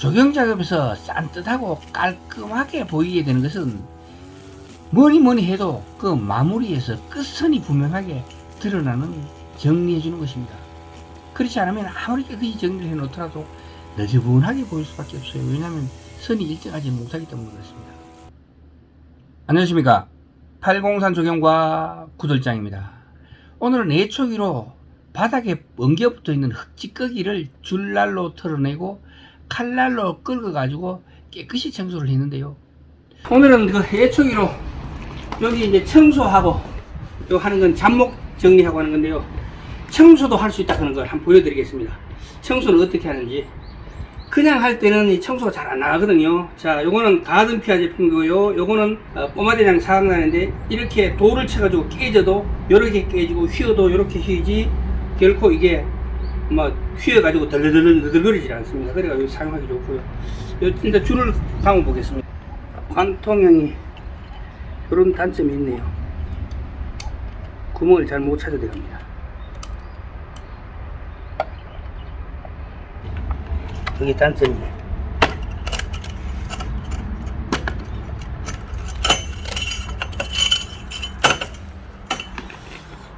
조경 작업에서 산뜻하고 깔끔하게 보이게 되는 것은 뭐니 뭐니 해도 그 마무리에서 끝선이 분명하게 드러나는 정리해 주는 것입니다. 그렇지 않으면 아무리 깨끗이 정리를 해 놓더라도 너저분하게 보일 수밖에 없어요. 왜냐하면 선이 일정하지 못하기 때문에 그렇습니다. 안녕하십니까. 803 조경과 구들장입니다. 오늘은 애초기로 바닥에 엉겨 붙어 있는 흙찌꺼기를 줄날로 털어내고 칼날로 긁어가지고 깨끗이 청소를 했는데요. 오늘은 그 애초기로 여기 이제 청소하고 요 하는 건 잡목 정리하고 하는 건데요. 청소도 할 수 있다는 걸 한번 보여드리겠습니다. 청소는 어떻게 하는지. 그냥 할 때는 이 청소가 잘 안 나가거든요. 자, 요거는 가든 피아 제품이고요. 요거는 어, 꼬마대장 사각난인데 이렇게 돌을 쳐가지고 깨져도 요렇게 깨지고 휘어도 요렇게 휘지 결코 이게 뭐 휘어가지고 덜덜덜덜거리지 않습니다. 그래가지고 사용하기 좋고요. 요 일단 줄을 감아 보겠습니다. 관통형이 이런 단점이 있네요. 구멍을 잘 못 찾아 들어갑니다. 그게 단점이네.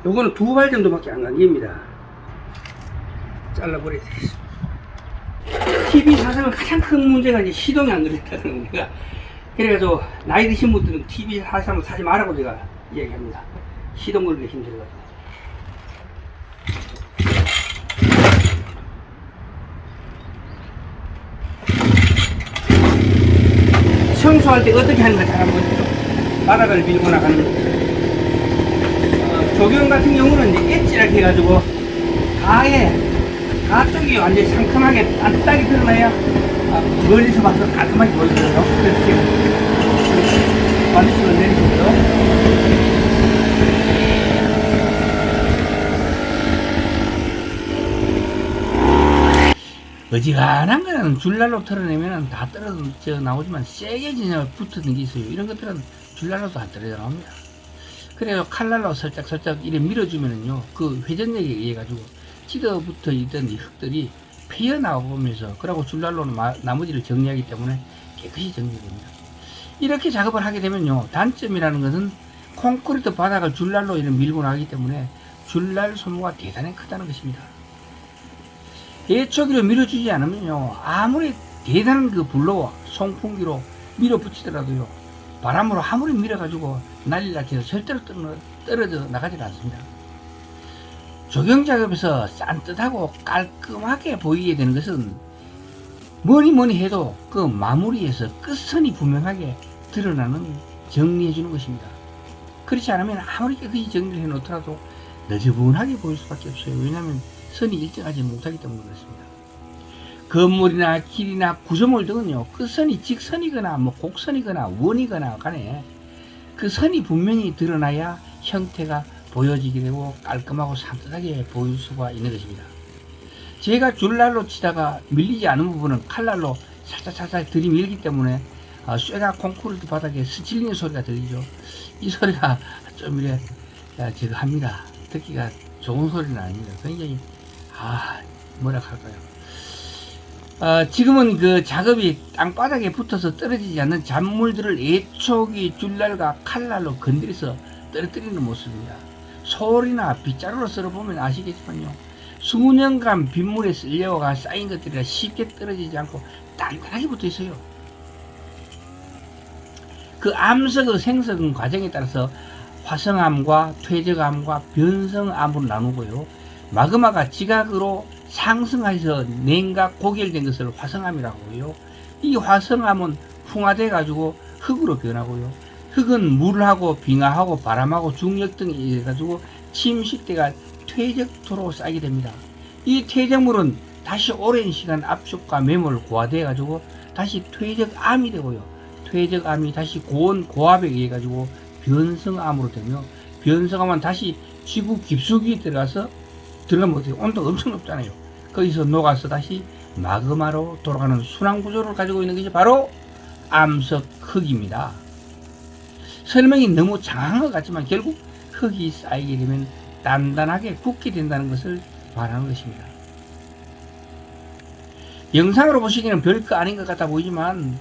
요거는 두 발 정도밖에 안 감깁니다. 잘라버려야 되겠습니다. TV 사상은 가장 큰 문제가 이제 시동이 안 걸렸다는 겁니다. 그래가지고 나이 드신 분들은 TV 사상을 사지 말라고 제가 이야기합니다. 시동 걸기 힘들어가지고. 청소할 때 어떻게 하는가 잘 한번 바닥을 밀고 나가는 어, 조경 같은 경우는 이제 엣지라고 해가지고 가에 가 쪽이 완전히 상큼하게 따뜻하게 드러나야 아, 멀리서 봐서 깔끔하게 보이거든요 이렇게 반대쪽으로 내리시고요 어지간한 거는 줄날로 털어내면 다 떨어져 나오지만 세게 진짜 붙는 게 있어요. 이런 것들은 줄날로도 안 떨어져 나옵니다. 그래서 칼날로 살짝 살짝 이래 밀어주면은요 그 회전력에 의해 가지고 찌더붙어 있던 이 흙들이 피어 나오면서 그러고 줄날로는 마- 나머지를 정리하기 때문에 깨끗이 정리됩니다. 이렇게 작업을 하게 되면요 단점이라는 것은 콘크리트 바닥을 줄날로 밀고 나가기 때문에 줄날 소모가 대단히 크다는 것입니다. 예초기로 밀어주지 않으면요 아무리 대단한 그 불로 송풍기로 밀어붙이더라도요 바람으로 아무리 밀어가지고 난리 나게 해서 절대로 떨어, 떨어져 나가지 않습니다 조경 작업에서 산뜻하고 깔끔하게 보이게 되는 것은 뭐니 뭐니 해도 그 마무리에서 끝선이 분명하게 드러나는 정리해 주는 것입니다 그렇지 않으면 아무리 깨끗이 정리를 해 놓더라도 너저분하게 보일 수밖에 없어요 왜냐하면 선이 일정하지 못하기 때문에 그렇습니다. 건물이나 길이나 구조물 등은요, 그 선이 직선이거나 뭐 곡선이거나 원이거나 간에 그 선이 분명히 드러나야 형태가 보여지게 되고 깔끔하고 산뜻하게 보일 수가 있는 것입니다. 제가 줄날로 치다가 밀리지 않은 부분은 칼날로 살짝살짝 들이밀기 때문에 어, 쇠가 콘크리트 바닥에 스치리는 소리가 들리죠. 이 소리가 좀 이래 야, 제가 합니다. 듣기가 좋은 소리는 아닙니다. 굉장히 아 뭐라 할까요? 어, 지금은 그 작업이 땅바닥에 붙어서 떨어지지 않는 잔물들을 애초기 줄날과 칼날로 건드려서 떨어뜨리는 모습입니다. 소리나 빗자루로 썰어보면 아시겠지만요. 수년간 빗물에 쓸려가 쌓인 것들이라 쉽게 떨어지지 않고 단단하게 붙어 있어요. 그 암석의 생성 과정에 따라서 화성암과 퇴적암과 변성암으로 나누고요. 마그마가 지각으로 상승해서 냉각 고결된 것을 화성암이라고 해요. 이 화성암은 풍화돼 가지고 흙으로 변하고요. 흙은 물하고 빙하하고 바람하고 중력 등에 의해 가지고 침식대가 퇴적토로 쌓이게 됩니다. 이 퇴적물은 다시 오랜 시간 압축과 매몰 고화돼 가지고 다시 퇴적암이 되고요. 퇴적암이 다시 고온 고압에 의해 가지고 변성암으로 되며 변성암은 다시 지구 깊숙이 들어가서 들어가면 어떻게 온도가 엄청 높잖아요. 거기서 녹아서 다시 마그마로 돌아가는 순환 구조를 가지고 있는 것이 바로 암석 흙입니다. 설명이 너무 장한 것 같지만 결국 흙이 쌓이게 되면 단단하게 굳게 된다는 것을 말하는 것입니다. 영상으로 보시기에는 별거 아닌 것 같아 보이지만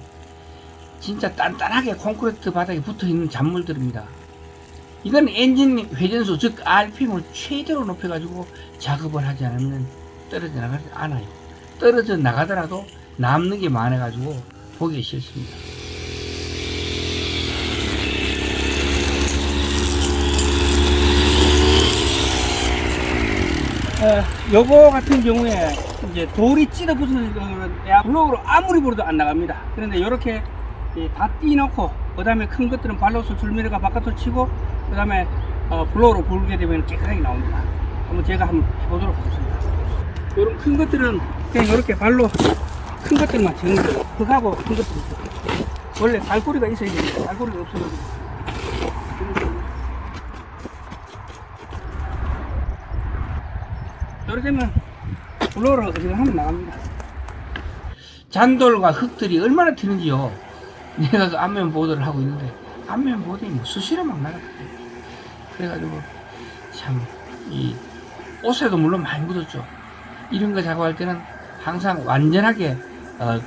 진짜 단단하게 콘크리트 바닥에 붙어 있는 잔물들입니다. 이건 엔진 회전수 즉 RPM을 최대로 높여가지고 작업을 하지 않으면 떨어져 나가지 않아요. 떨어져 나가더라도 남는 게 많아가지고 보기 싫습니다. 어, 요거 같은 경우에 이제 돌이 찢어 붙은 경우는 야, 블록으로 아무리 불어도 안 나갑니다. 그런데 이렇게 다 띄놓고 그 다음에 큰 것들은 발로서 줄미르가 바깥으로 치고 그 다음에 어, 블록으로 불게 되면 깨끗하게 나옵니다. 한번 제가 한번 해보도록 하겠습니다. 이런 큰 것들은 그냥 이렇게 발로 큰 것들만 정리해요. 흙하고 큰 것들 원래 갈고리가 있어야 됩니다. 갈고리가 없어 요. 이렇게 되면 블록으로 그냥 하면 나갑니다. 잔돌과 흙들이 얼마나 튀는지요. 내가 그 안면 보도를 하고 있는데 안면 보도에 뭐 수시로 막 나갔거든요. 그래가지고 참 이 옷에도 물론 많이 묻었죠. 이런 거 작업할 때는 항상 완전하게 어,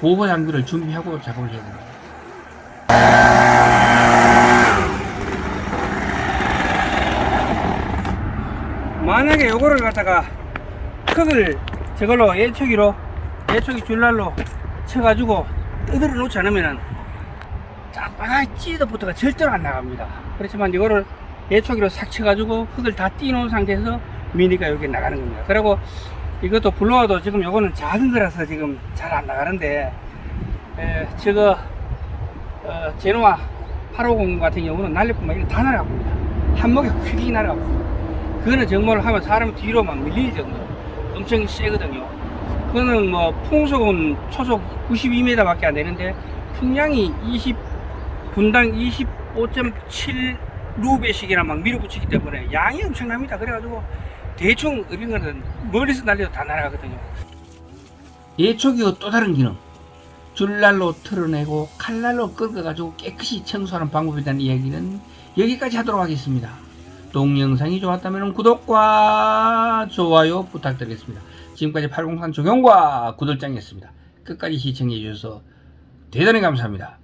보호 장비를 준비하고 작업을 해야 됩니다. 만약에 요거를 갖다가 흙을 저걸로 예초기로 예초기 줄날로 쳐가지고 뜯어 놓지 않으면은 짝바가 찌더부터가 절대로 안 나갑니다. 그렇지만 이거를 예초기로 싹 쳐가지고 흙을 다 띄놓은 상태에서 미니가 여기 나가는 겁니다. 그리고 이것도 블로어도 지금 요거는 작은 거라서 지금 잘 안 나가는데 에, 저거 어, 제노아 850 같은 경우는 날려보면 이렇게 다 날아갑니다. 한 목에 휙 날아갑니다. 그거는 정말 하면 사람 뒤로 막 밀릴 정도 엄청 세거든요. 그거는 뭐 풍속은 초속 92m 밖에 안 되는데 풍량이 20 분당 25.7 루베씩이나 막 밀어붙이기 때문에 양이 엄청납니다. 그래가지고 대충 이런 거는 멀리서 날려도 다 날아가거든요. 예초기의 또 다른 기능. 줄날로 털어내고 칼날로 긁어가지고 깨끗이 청소하는 방법에 대한 이야기는 여기까지 하도록 하겠습니다. 동영상이 좋았다면 구독과 좋아요 부탁드리겠습니다. 지금까지 803 조경과 구들장이었습니다. 끝까지 시청해 주셔서 대단히 감사합니다.